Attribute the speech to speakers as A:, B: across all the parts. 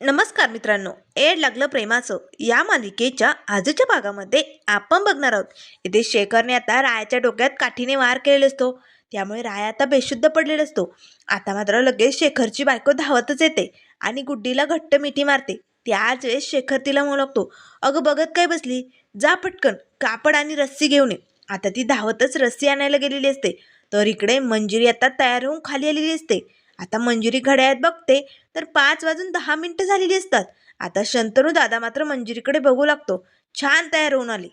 A: नमस्कार मित्रांनो एड लागलं प्रेमाचं. या मालिकेच्या आजच्या भागामध्ये आपण बघणार आहोत. इथे शेखरने आता रायाच्या डोक्यात काठीने वार केलेला असतो. त्यामुळे राया आता बेशुद्ध पडलेला असतो. आता मात्र लगेच शेखरची बायको धावतच येते आणि गुड्डीला घट्ट मिठी मारते. त्याच वेळेस शेखर तिला म्हणतो अगं बघत काय बसली? जा पटकन कापड आणि रस्सी घेऊन ये. आता ती धावतच रस्सी आणायला गेलेली असते. तर इकडे मंजिरी आता तयार होऊन खाली आलेली असते. आता मंजुरी घड्याळात बघते तर पाच वाजून दहा मिनिटं झालेली असतात. आता शंतनू दादा मात्र मंजुरीकडे बघू लागतो. छान तयार होऊन आली.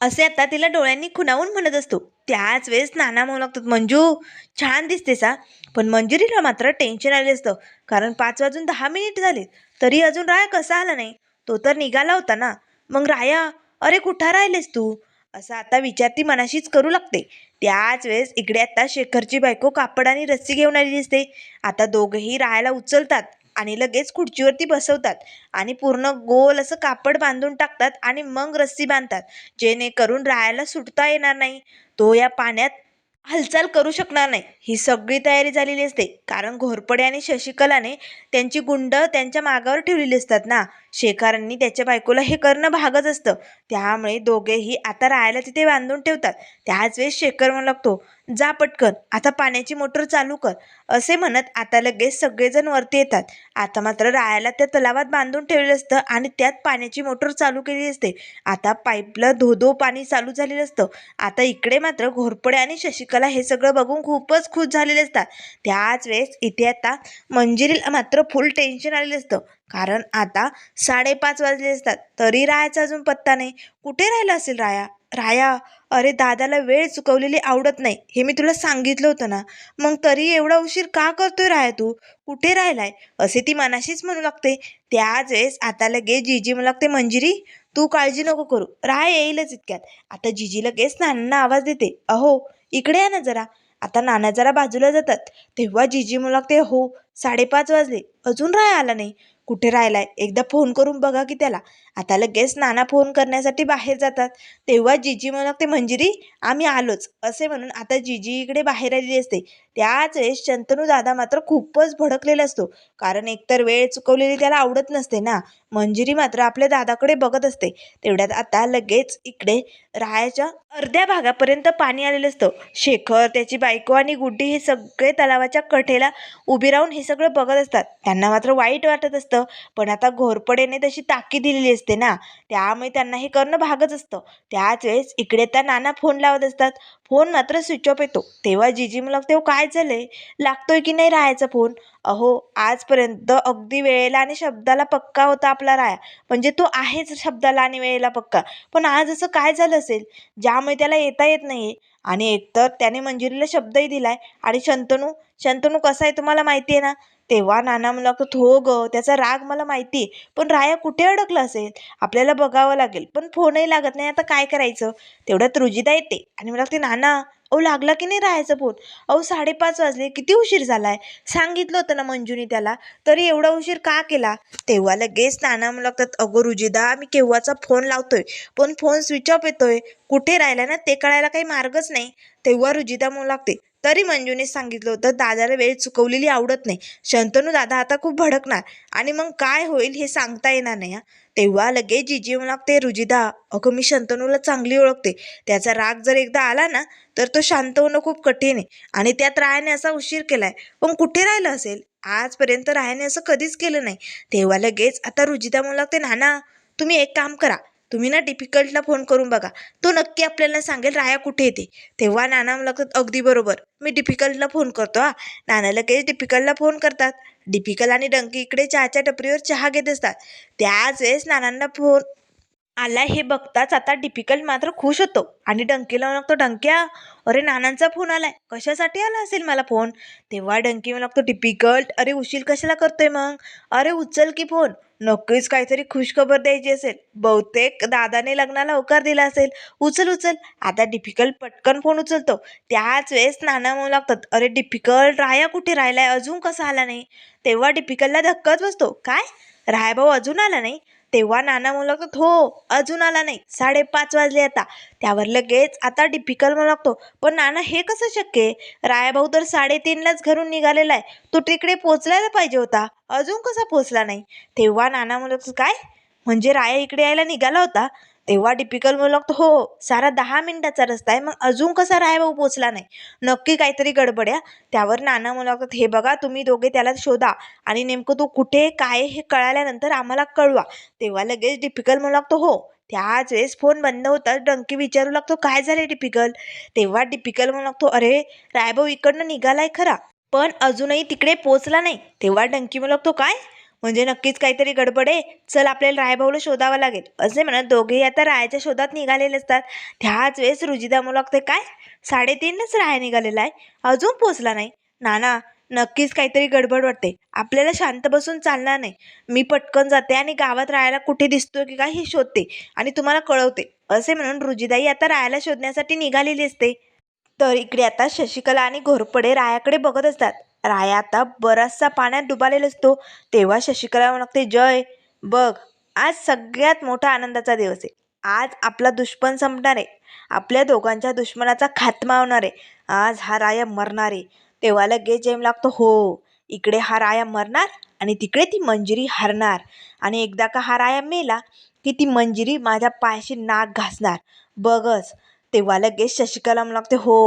A: असे आता तिला डोळ्यांनी खुणावून म्हणत असतो. त्याच वेळेस नाना म्हणू लागतात मंजू छान दिसते सा पण मंजुरीला मात्र टेन्शन आले असतं. कारण पाच वाजून दहा मिनिट झाले तरी अजून राया कसा आला नाही? तो तर निघाला होता ना. मग राया अरे कुठं राहिलेस तू? असं आता विचार ती मनाशीच करू लागते. त्याच वेळेस इकडे आता शेखरची बायको कापड आणि रस्सी घेऊन आलेली असते आता दोघंही राहायला उचलतात आणि लगेच खुर्चीवरती बसवतात आणि पूर्ण गोल असं कापड बांधून टाकतात आणि मग रस्सी बांधतात. जेणेकरून राहायला सुटता येणार नाही. तो या पाण्यात हालचाल करू शकणार नाही. ही सगळी तयारी झालेली असते. कारण घोरपडे आणि शशिकलाने त्यांची गुंड त्यांच्या मागावर ठेवलेली असतात ना. शेखारांनी त्याच्या बायकोला हे करणं भागच असतं. त्यामुळे दोघेही आता राहायला तिथे बांधून ठेवतात. त्याच वेळेस शेखर म्हणू लागतो जा पटकन आता पाण्याची मोटर चालू कर. असे म्हणत आता लगेच सगळेजण वरती येतात. आता मात्र राहायला त्या तलावात बांधून ठेवलेलं असतं आणि त्यात पाण्याची मोटर चालू केलेली असते. आता पाईपला धो धो पाणी चालू झालेलं असतं. आता इकडे मात्र घोरपडे आणि शशिकला हे सगळं बघून खूपच खुश झालेले असतात. त्याच वेळेस इथे आता मंजिरीला मात्र फुल टेन्शन आलेलं असतं. कारण आता साडेपाच वाजले असतात. तरी रायाचा अजून पत्ता नाही. कुठे राहिला असेल राया? राया अरे दादाला वेळ चुकवलेली आवडत नाही. हे मी तुला सांगितलं होतं ना. मग तरी एवढा उशीर का करतोय राया तू? कुठे राहिलाय? असे ती मनाशीच म्हणू लागते. त्याच वेळेस आता लगेच जिजी म्हणू लागते मंजिरी तू काळजी नको करू. राय येईलच इतक्यात. आता जिजी लगेच नानांना आवाज देते. अहो इकडे या ना जरा. आता नाना जरा बाजूला जातात. तेव्हा जिजी म्हणू लागते हो साडेपाच वाजले. अजून राय आला नाही. कुठे राहिलाय? एकदा फोन करून बघा की त्याला. आता लगेच नाना फोन करण्यासाठी बाहेर जातात. तेव्हा जिजी म्हणते मंजिरी आम्ही आलोच. असे म्हणून आता जिजी इकडे बाहेर आलेली असते. त्याच वेळेस शंतनू दादा मात्र खूपच भडकलेला असतो. कारण एकतर वेळ चुकवलेली त्याला आवडत नसते ना. मंजिरी मात्र आपल्या दादाकडे बघत असते. तेवढ्यात आता लगेच इकडे राहायच्या अर्ध्या भागापर्यंत पाणी आलेलं असतं. शेखर त्याची बायको आणि गुड्डी हे सगळे तलावाच्या कठेला उभी राहून हे सगळं बघत असतात. त्यांना मात्र वाईट वाटत असतं. पण आता घोरपडेने तशी ताकी दिलेली असते ना त्यामुळे त्यांना हे करणं भागच असतं. त्याच वेळेस इकडे त्या नाना फोन लावत असतात. फोन मात्र स्विच ऑफ येतो. तेव्हा जिजी मला तेव्हा काय झालंय? लागतोय की नाही राहायचा फोन? अहो आजपर्यंत अगदी वेळेला आणि शब्दाला पक्का होता आपला राया. म्हणजे तो आहेच शब्दाला आणि वेळेला पक्का. पण आज असं काय झालं असेल? ज्यामुळे त्याला येता येत नाही आणि एकतर त्याने मंजिरीला शब्दही दिलाय. आणि शंतनू शंतनू कसा आहे तुम्हाला माहिती आहे ना? तेव्हा नाना मला हो ग त्याचा राग मला माहिती आहे पण राया कुठे अडकला असेल? आपल्याला बघावं लागेल पण फोनही लागत नाही आता काय करायचं? तेवढ्यात रुजिदा येते आणि मला ते नाना अहो लागला की नाही राहायचा फोन? अहो साडेपाच वाजले किती उशीर झालाय? सांगितलं होतं ना मंजुनी त्याला तरी एवढा उशीर का केला? तेव्हा लगेच नाना म्हणू लागतात अगो रुजिदा मी केव्हाचा फोन लावतोय पण फोन स्विच ऑफ येतोय कुठे राहिला ना ते कळायला काही मार्गच नाही. तेव्हा रुजिदा म्हणू लागते तरी मंजूने सांगितलं होतं दादाला वेळ चुकवलेली आवडत नाही. शंतनू दादा आता खूप भडकणार. आणि मग काय होईल हे सांगता येणार नाही हा. तेव्हा लगेच जिजी म्हणू लागते रुजिदा अगं मी शंतनूला चांगली ओळखते. त्याचा राग जर एकदा आला ना तर तो शांत होणं खूप कठीण आहे. आणि त्यात रायाने असा उशीर केलाय. पण कुठे राहिलं असेल? आजपर्यंत रायाने असं कधीच केलं नाही. तेव्हा लगेच आता रुजिदा म्हणू लागते नाना तुम्ही एक काम करा. तुम्ही ना डिफिकल्टला फोन करून बघा. तो नक्की आपल्याला सांगेल राया कुठे येते तेव्हा नाना मला अगदी बरोबर. मी डिफिकल्टला फोन करतो हा. नाना लगेच डिफिकल्टला फोन करतात. डिफिकल आणि डंकी इकडे चहाच्या टपरीवर चहा घेत असतात. त्याच वेळेस नानांना फोन आला हे बघताच आता डिफिकल्ट मात्र खुश होतो. आणि डंकीला लागतो डंक्या अरे नानांचा फोन आलाय. कशासाठी आला असेल मला फोन तेव्हा डंकी मला लागतो डिफिकल्ट अरे उशील कशाला करतोय मग? अरे उचल की फोन नक्कीच काहीतरी खुशखबर द्यायची असेल. बहुतेक दादाने लग्नाला होकार दिला असेल. उचल उचल. आता डिफिकल्ट पटकन फोन उचलतो. त्याच वेळेस नाना म्हणू लागतात अरे डिफिकल्ट राया कुठे राहिलाय? अजून कसा आला नाही? तेव्हा डिफिकल्टला धक्काच बसतो. काय? राया भाऊ अजून आला नाही? तेव्हा नाना म्हणू हो अजून आला नाही. साडेपाच वाजले आता. त्यावर लगेच आता डिफिकल्ट म्हणू लागतो पण नाना हे कसं शक्य आहे? रायाभाऊ तर साडेतीनलाच घरून निघालेला आहे. तो तिकडे पोचलायला पाहिजे होता. अजून कसा पोचला नाही? तेव्हा नाना म्हणू काय? म्हणजे राया इकडे यायला निघाला होता? तेव्हा डिपिकल म्हणू लागतो हो सारा दहा मिनिटाचा रस्ता आहे. मग अजून कसा रायभाऊ पोचला नाही. नक्की काहीतरी गडबड आहे. त्यावर नाना म्हणू लागतात हे बघा तुम्ही दोघे त्याला शोधा आणि नेमकं तो कुठे काय हे कळाल्यानंतर आम्हाला कळवा. तेव्हा लगेच डिपिकल म्हणू लागतो हो त्याच वेळेस फोन बंद होता. डंकी विचारू लागतो काय झालं डिपिकल तेव्हा डिपिकल म्हणू लागतो अरे रायभाऊ इकडनं निघालाय खरा पण अजूनही तिकडे पोचला नाही. तेव्हा डंकी म्हणू लागतो काय? म्हणजे नक्कीच काहीतरी गडबड आहे. चल आपल्याला रायभाऊला शोधावं लागेल. असे म्हणत दोघेही आता रायाच्या शोधात निघालेले असतात. त्याच वेळेस रुजिदा म्हणू काय? साडेतीनच राया निघालेला आहे? अजून पोचला नाही. नाना नक्कीच काहीतरी गडबड वाटते. आपल्याला शांत बसून चालणार नाही. मी पटकन जाते आणि गावात राहायला कुठे दिसतो की काय हे शोधते आणि तुम्हाला कळवते. असे म्हणून रुजिदाई आता रायाला शोधण्यासाठी निघालेली असते. तर इकडे आता शशिकला आणि घोरपडे रायाकडे बघत असतात. राया आता बराचसा पाण्यात डुबालेला असतो. तेव्हा शशिकला म्हणते जय बघ आज सगळ्यात मोठा आनंदाचा दिवस आहे. आज आपला दुश्मन संपणार आहे. आपल्या दोघांच्या दुश्मनाचा खात्मा होणार आहे. आज हा राया मरणार आहे. तेव्हा लगेच जेम लागतो हो इकडे हा राया मरणार आणि तिकडे ती मंजिरी हरणार. आणि एकदा का हा राया मेला की ती मंजिरी माझ्या पायाशी नाक घासणार. बघच. तेव्हा लगेच शशिकला लागते हो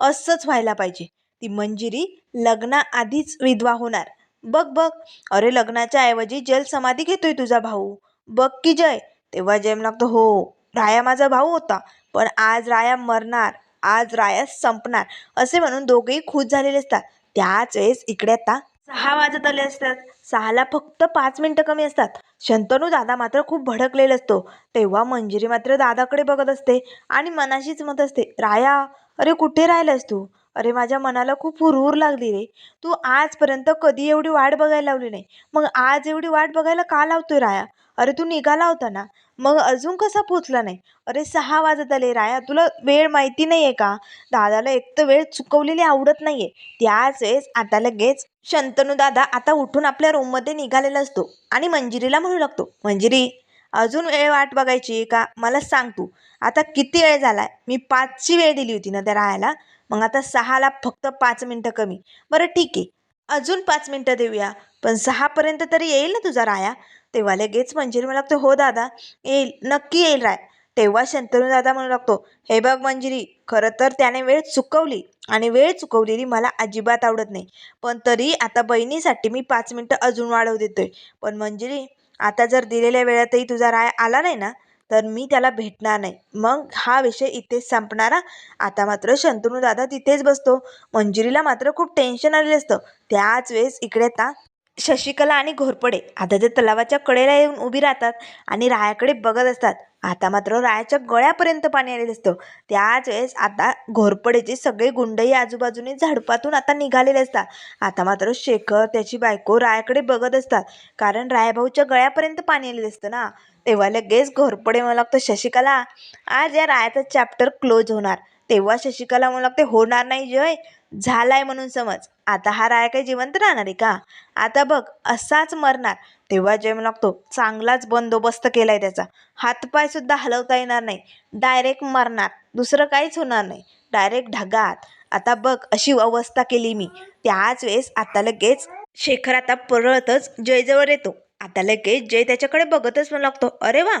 A: असंच व्हायला पाहिजे. ती मंजिरी लग्नाआधीच विधवा होणार. बघ बघ. अरे लग्नाच्या ऐवजी जल समाधी घेतोय तुझा भाऊ. बघ की जय. तेव्हा जयम लागतो हो. राया माझा भाऊ होता पण आज राया मरणार. आज राया संपणार. असे म्हणून दोघेही खुश झालेले असतात. त्याच वेळेस इकडे आता सहा वाजत आले असतात. सहाला फक्त पाच मिनटं कमी असतात. शंतनू दादा मात्र खूप भडकलेला असतो. तेव्हा मंजिरी मात्र दादाकडे बघत असते आणि मनाशीच मत असते राया अरे कुठे राहिलास तू? अरे माझ्या मनाला खूप हुरहुर लागली रे. तू आजपर्यंत कधी एवढी वाट बघायला लावली नाही. मग आज एवढी वाट बघायला का लावतोय राया? अरे तू निघाला होता ना. मग अजून कसा पोचला नाही? अरे सहा वाजत आले राया. तुला वेळ माहिती नाही आहे का? दादाला एक तर वेळ चुकवलेली आवडत नाही आहे त्याच वेळेस आता लगेच शंतनू दादा आता उठून आपल्या रूममध्ये निघालेला असतो आणि मंजिरीला म्हणू लागतो मंजिरी अजून वेळ वाट बघायची का? मला सांग तू. आता किती वेळ झालाय? मी पाचची वेळ दिली होती ना त्या राहायला मग आता सहाला फक्त पाच मिनटं कमी. बरं ठीक आहे. अजून पाच मिनटं देऊया. पण सहापर्यंत तरी येईल ना तुझा राया? तेव्हा लगेच मंजिरी म्हणू लागतो हो दादा येईल. नक्की येईल राय. तेव्हा शंतनू दादा म्हणू लागतो हे बघ मंजिरी खरं तर त्याने वेळ चुकवली आणि वेळ चुकवलेली मला अजिबात आवडत नाही. पण तरी आता बहिणीसाठी मी पाच मिनटं अजून वाढवू देतोय. पण मंजिरी आता जर दिलेल्या वेळातही तुझा राय आला नाही ना तर मी त्याला भेटणार नाही. मग हा विषय इथेच संपणारा. आता मात्र शंतनू दादा तिथेच बसतो. मंजिरीला मात्र खूप टेन्शन आलेलं असतं. त्याच वेळेस इकडे आता शशिकला आणि घोरपडे आता ते तलावाच्या कडेला येऊन उभी राहतात आणि रायाकडे बघत असतात. आता मात्र रायाच्या गळ्यापर्यंत पाणी आलेलं असतं. त्याच वेळेस आता घोरपडेचे सगळे गुंडही आजूबाजूने झाडपातून आता निघालेले असतात. आता मात्र शेखर त्याची बायको रायाकडे बघत असतात. कारण रायाभाऊच्या गळ्यापर्यंत पाणी आलेलं असतं ना. तेव्हा लगेच घोरपडे म्हणू लागतं शशिकला आज या रायाचा चॅप्टर क्लोज होणार. तेव्हा शशिकला म्हणू लागते होणार नाही जय झालाय म्हणून समज. आता हा राया काही जिवंत राहणार आहे का? आता बघ असाच मरणार. तेव्हा जय म्हणू लागतो चांगलाच बंदोबस्त केलाय त्याचा. हातपाय सुद्धा हलवता येणार नाही. डायरेक्ट मरणार. दुसरं काहीच होणार नाही. डायरेक्ट ढगात. आता बघ अशी अवस्था केली मी. त्याच वेळेस आता लगेच शेखर आता परतच जयजवळ येतो. आता लगेच जय त्याच्याकडे बघतच म्हणू लागतो. अरे वा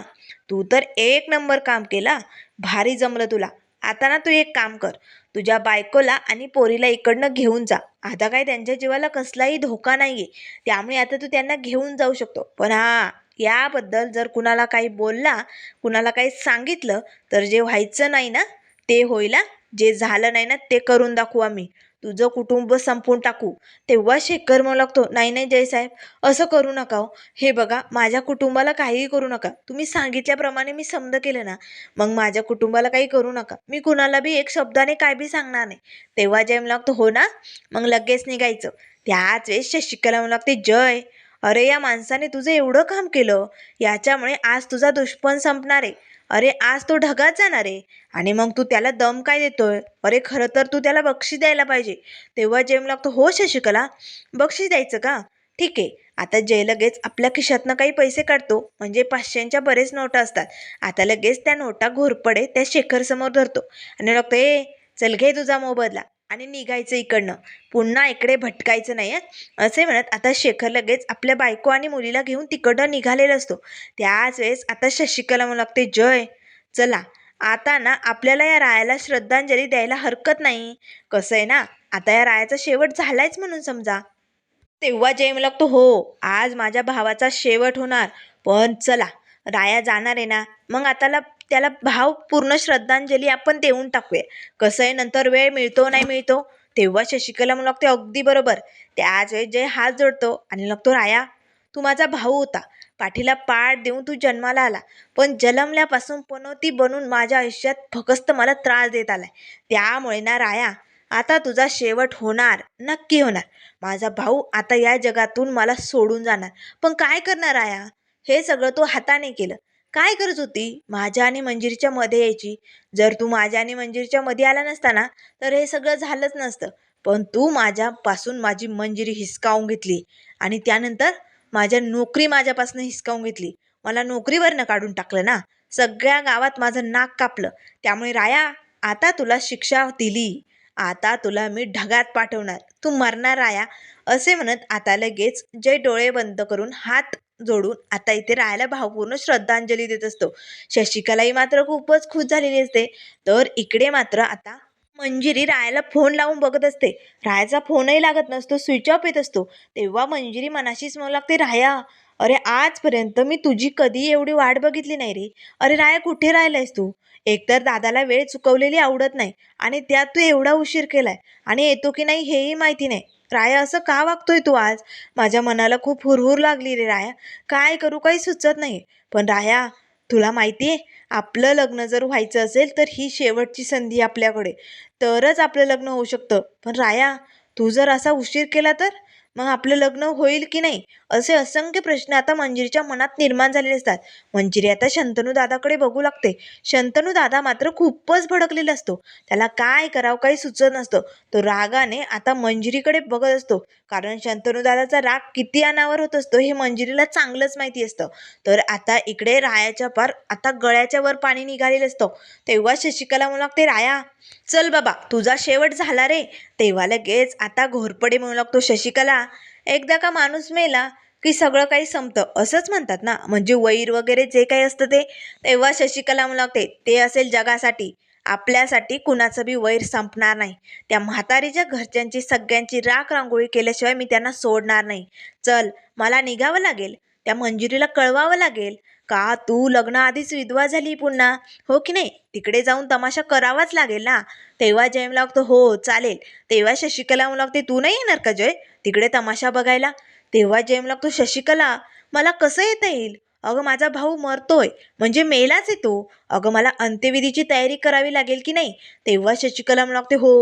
A: तू तर एक नंबर काम केला. भारी जमलं तुला. आता ना तू एक काम कर. तुझ्या बायकोला आणि पोरीला इकडनं घेऊन जा. आता काय त्यांच्या जीवाला कसलाही धोका नाही आहे त्यामुळे आता तू त्यांना घेऊन जाऊ शकतो. पण हां याबद्दल जर कुणाला काही बोलला कुणाला काही सांगितलं तर जे व्हायचं नाही ना ते होईल. जे झालं नाही ना ते करून दाखवू आम्ही. तुझं कुटुंब संपवून टाकू. तेव्हा शेखर म्हणू लागतो नाही नाही जयसाहेब असं करू नका हो. हे बघा माझ्या कुटुंबाला काहीही करू नका. तुम्ही सांगितल्याप्रमाणे मी समज केलं ना मग माझ्या कुटुंबाला काही करू नका. मी कुणाला बी एक शब्दाने काय बी सांगणार नाही. तेव्हा जय म्हणू लागतो हो ना? मग लगेच निघायचं. त्याच वेळेस शशिकला म्हणू लागते जय अरे या माणसाने तुझं एवढं काम केलं याच्यामुळे आज तुझा दुष्पण संपणार आहे. अरे आज तो ढगात जाणार आहे. आणि मग तू त्याला दम काय देतोय? अरे खरं तर तू त्याला बक्षीस द्यायला पाहिजे. तेव्हा जेम लागतो हो शशिकला बक्षीस द्यायचं का? ठीक आहे. आता जय लगेच आपल्या खिशातनं काही पैसे काढतो म्हणजे पाचशेंच्या बरेच नोटा असतात. आता लगेच त्या नोटा घोरपडे त्या शेखरसमोर धरतो. आणि लागतो ए चल घे तुझा मोबदला. आणि निघायचं इकडनं. पुन्हा इकडे भटकायचं नाही असे म्हणत आता शेखर लगेच आपल्या बायको आणि मुलीला घेऊन तिकडं निघालेला असतो. त्याच वेळेस आता शशिकला म्हणू लागते जय चला. आता ना आपल्याला या रायाला श्रद्धांजली द्यायला हरकत नाही. कसं आहे ना आता या रायाचा शेवट झालायच म्हणून समजा. तेव्हा जय म्हणू लागतो हो आज माझ्या भावाचा शेवट होणार. पण चला राया जाणार आहे ना. मग आताला त्याला भाव पूर्ण श्रद्धांजली आपण देऊन टाकूया. कसं आहे नंतर वेळ मिळतो नाही मिळतो? तेव्हा शशिकला म्हणू लागते अगदी बरोबर. त्याच वेळेस जय हात जोडतो. आणि लागतो राया तू माझा भाऊ होता. पाठीला पाठ देऊन तू जन्माला आला. पण जन्मल्यापासून पनोती बनून माझ्या आयुष्यात फकस्त मला त्रास देत आलाय. त्यामुळे ना राया आता तुझा शेवट होणार नक्की होणार. माझा भाऊ आता या जगातून मला सोडून जाणार. पण काय करणार आया हे सगळं तू हाताने केलं. काय करत होती? माझ्या आणि मंजिरीच्या मध्ये यायची. जर तू माझ्या आणि मंजिरीच्या मध्ये आला नसता ना तर हे सगळं झालंच नसतं. पण तू माझ्यापासून माझी मंजिरी हिसकावून घेतली. आणि त्यानंतर माझ्या नोकरी माझ्यापासून हिसकावून घेतली. मला नोकरीवरनं काढून टाकलं ना. सगळ्या गावात माझं नाक कापलं. त्यामुळे राया आता तुला शिक्षा दिली. आता तुला मी ढगात पाठवणार. तू मरणार राया असे म्हणत आता लगेच जय डोळे बंद करून हात जोडून आता इथे राहायला भावपूर्ण श्रद्धांजली देत असतो. शशिकलाही मात्र खूपच खुश झालेली असते. तर इकडे मात्र आता मंजिरी रायाला फोन लावून बघत असते. रायाचा फोनही लागत नसतो स्विच ऑफ येत असतो. तेव्हा मंजिरी मनाशीच म्हणू लागते राया अरे आजपर्यंत मी तुझी कधी एवढी वाट बघितली नाही रे. अरे राया कुठे राहिलायस तू? एकतर दादाला वेळ चुकवलेली आवडत नाही आणि त्यात तू एवढा उशीर केलाय आणि येतो की नाही हेही माहिती नाही. राया असं का वागतोय तू आज? माझ्या मनाला खूप हुरहुर लागली रे राया. काय करू काही सुचत नाही. पण राया तुला माहिती आहे आपलं लग्न जर व्हायचं असेल तर ही शेवटची संधी आपल्याकडे. तरच आपलं लग्न होऊ शकतं. पण राया तू जर असा उशीर केला तर? मग आपलं लग्न होईल की नाही? असे असंख्य प्रश्न आता मंजिरीच्या मनात निर्माण झालेले असतात. मंजिरी आता शंतनू दादाकडे बघू लागते. शंतनू दादा मात्र खूपच भडकलेला असतो. त्याला काय करावं काही सुचत नसतं. तो रागाने आता मंजिरीकडे बघत असतो. कारण शंतनू दादाचा राग किती अनावर होत असतो हे मंजिरीला चांगलंच माहिती असतं. तर आता इकडे रायाच्या पार आता गळ्याच्या वर पाणी निघालेलं असतं. तेव्हा शशिकला म्हणू लागते राया चल बाबा तुझा शेवट झाला रे. तेव्हा लगेच आता घोरपडे म्हणू लागतो शशिकला. एकदा का माणूस मेला की सगळं काही संपतं असंच म्हणतात ना. म्हणजे वैर वगैरे जे काही असतं ते तेव्हा शशिकला म्हणू लागते ते असेल जगासाठी. आपल्यासाठी कुणाचं बी वैर संपणार नाही. त्या म्हातारीच्या घरच्यांची सगळ्यांची राख रांगोळी केल्याशिवाय मी त्यांना सोडणार नाही. चल मला निघावं लागेल. त्या मंजुरीला कळवावं लागेल. का तू लग्नाआधीच विधवा झाली पुन्हा? हो की नाही? तिकडे जाऊन तमाशा करावाच लागेल ना? तेव्हा जय लागतो हो चालेल. तेव्हा शशिकला म्हणू लागते तू नाही येणार का जय? तिकडे तमाशा बघायला. तेव्हा जय लागतो शशिकला मला कसं येता येईल? अगं माझा भाऊ मरतोय. म्हणजे मेलाच आहे तो. अगं मला अंत्यविधीची तयारी करावी लागेल की नाही? तेव्हा शशिकला लागते हो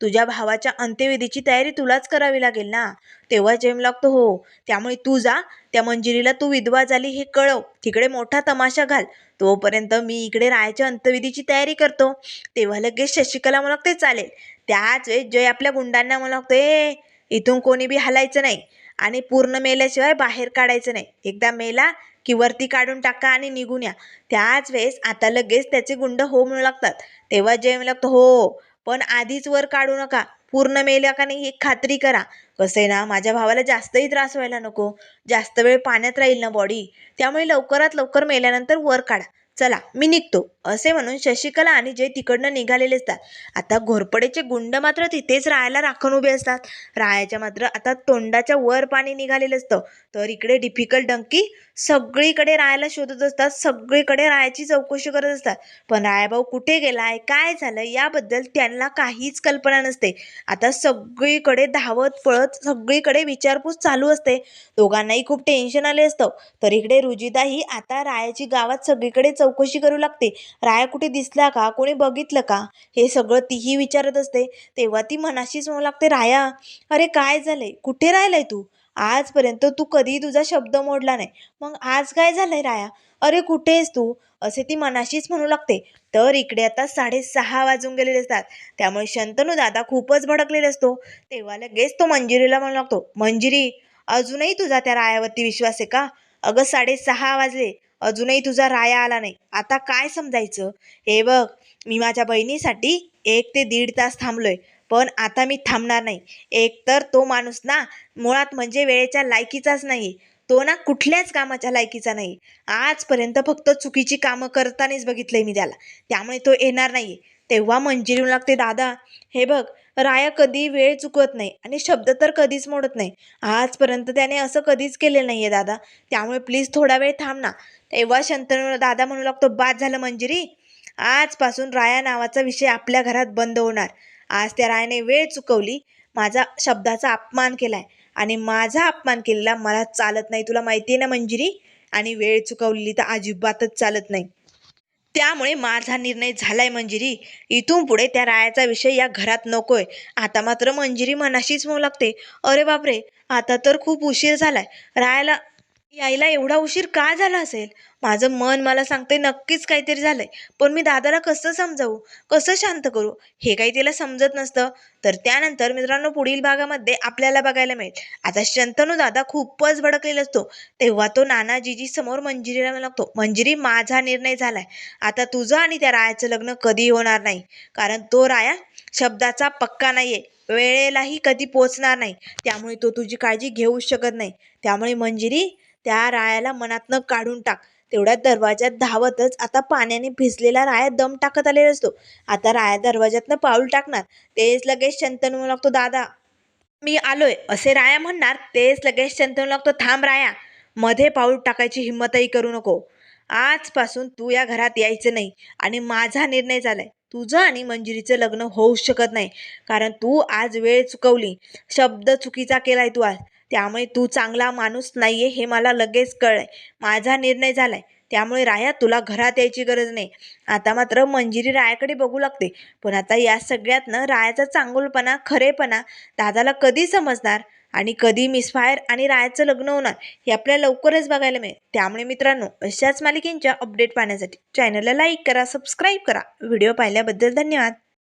A: तुझ्या भावाच्या अंत्यविधीची तयारी तुलाच करावी लागेल ना? तेव्हा जेम लागतो हो त्यामुळे तू जा. त्या मंजिरीला तू विधवा झाली हे कळव. तिकडे मोठा तमाशा घाल. तोपर्यंत मी इकडे रायाच्या अंत्यविधीची तयारी करतो. तेव्हा लगेच शशिकला मला लागते चालेल. त्याच वेळेस जय आपल्या गुंडांना मला लागतो ए इथून कोणी बी हलायचं नाही आणि पूर्ण मेल्याशिवाय बाहेर काढायचं नाही. एकदा मेला की वरती काढून टाका आणि निघून या. त्याच वेळेस आता लगेच त्याचे गुंड हो म्हणू लागतात. तेव्हा जय म्हणू लागतो हो पण आधीच वर काढू नका. पूर्ण मेल्या का नाही हे खात्री करा. कसं आहे ना माझ्या भावाला जास्तही त्रास व्हायला नको. जास्त वेळ पाण्यात राहील ना बॉडी त्यामुळे लवकरात लवकर मेल्यानंतर वर काढा. चला मी निघतो. असे म्हणून शशिकला आणि जय तिकडनं निघालेले असतात. आता घोरपडेचे गुंड मात्र तिथेच राहायला राखून उभे असतात. रायाच्या मात्र आता तोंडाच्या वर पाणी निघालेलं असतं. तर इकडे डिफिकल्ट डंकी सगळीकडे रायाला शोधत असतात. सगळीकडे रायाची चौकशी करत असतात. पण रायाभाऊ कुठे गेलाय? काय झालं याबद्दल त्यांना काहीच कल्पना नसते. आता सगळीकडे धावत पळत सगळीकडे विचारपूस चालू असते. दोघांनाही खूप टेन्शन आले असतं. तर इकडे रुजिताही आता रायाची गावात सगळीकडे चौकशी करू लागते. राया कुठे दिसला का? कोणी बघितलं का? हे सगळं तीही विचारत असते. तेव्हा ती मनाशीच म्हणू लागते राया अरे काय झालंय? कुठे राहिलाय तू? आजपर्यंत तू कधी तुझा शब्द मोडला नाही. मग आज काय झालंय राया? अरे कुठे आहेस तू? असे ती मनाशीच म्हणू लागते. तर इकडे आता साडेसहा वाजून गेलेले असतात. त्यामुळे शंतनू दादा खूपच भडकलेला असतो. तेव्हा लगेच तो मंजिरीला म्हणू लागतो मंजिरी अजूनही तुझा त्या रायावरती विश्वास आहे का? अगं साडेसहा वाजले. अजूनही तुझा राया आला नाही. आता काय समजायचं? हे बघ मी माझ्या बहिणीसाठी एक ते दीड तास थांबलोय पण आता मी थांबणार नाही. एक तर तो माणूस ना मुळात म्हणजे वेळेच्या लायकीचाच नाही. तो ना कुठल्याच कामाच्या लायकीचा नाही. आजपर्यंत फक्त चुकीची कामं करतानाच बघितलंय मी त्याला. त्यामुळे तो येणार नाही तेव्हा मंजिरी येऊ लागते दादा. हे बघ राया कधी वेळ चुकवत नाही आणि शब्द तर कधीच मोडत नाही. आजपर्यंत त्याने असं कधीच केलेलं नाही आहे दादा. त्यामुळे प्लीज थोडा वेळ थांब ना. तेव्हा शंतनू दादा म्हणू लागतो बाद झालं मंजिरी. आजपासून राया नावाचा विषय आपल्या घरात बंद होणार. आज त्या रायाने वेळ चुकवली. माझा शब्दाचा अपमान केलाय आणि माझा अपमान केलेला मला चालत नाही. तुला माहिती आहे ना मंजिरी? आणि वेळ चुकवलेली तर अजिबातच चालत नाही. त्यामुळे माझा निर्णय झालाय मंजिरी. इथून पुढे त्या रायाचा विषय या घरात नकोय. आता मात्र मंजिरी मनाशीच म्हणू लागते अरे बापरे! आता तर खूप उशीर झालाय. रायाला यायला एवढा उशीर का झाला असेल? माझं मन मला सांगते नक्कीच काहीतरी झालंय. पण मी दादाला कसं समजावू? कसं शांत करू? हे काही तिला समजत नसतं. तर त्यानंतर मित्रांनो पुढील भागामध्ये आपल्याला बघायला मिळेल. आता शंतनू दादा खूपच भडकलेला असतो. तेव्हा तो नाना जीजी समोर मंजिरीला लागतो. मंजिरी माझा निर्णय झालाय. आता तुझं आणि त्या रायाचं लग्न कधी होणार नाही? कारण तो राया शब्दाचा पक्का नाहीये. वेळेलाही कधी पोचणार नाही. त्यामुळे तो तुझी काळजी घेऊच शकत नाही. त्यामुळे मंजिरी त्या रायाला मनातनं काढून टाक. तेवढ्या दरवाज्यात धावतच आता पाण्याने भिजलेला राया दम टाकत आलेला असतो. आता राया दरवाज्यातनं पाऊल टाकणार. तेच लगेच शंतनू म्हणू लागतो दादा मी आलोय. असे राया म्हणणार. तेच लगेच शंतनू लागतो थांब राया मध्ये पाऊल टाकायची हिंमतही करू नको. आजपासून तू या घरात यायचं नाही आणि माझा निर्णय झालाय. तुझं आणि मंजिरीचं लग्न होऊ शकत नाही. कारण तू आज वेळ चुकवली. शब्द चुकीचा केलाय तू आज. त्यामुळे तू चांगला माणूस नाहीये हे मला लगेच कळलंय. माझा निर्णय झालाय. त्यामुळे राया तुला घरात यायची गरज नाही. आता मात्र मंजिरी रायाकडे बघू लागते. पण आता या सगळ्यातनं रायाचा चांगुलपणा खरेपणा दादाला कधी समजणार? आणि कधी मिसफायर आणि रायाचं लग्न होणार हे आपल्याला लवकरच बघायला मिळेल. त्यामुळे मित्रांनो अशाच मालिकेंच्या अपडेट पाहण्यासाठी चॅनलला लाईक करा सबस्क्राईब करा. व्हिडिओ पाहिल्याबद्दल धन्यवाद.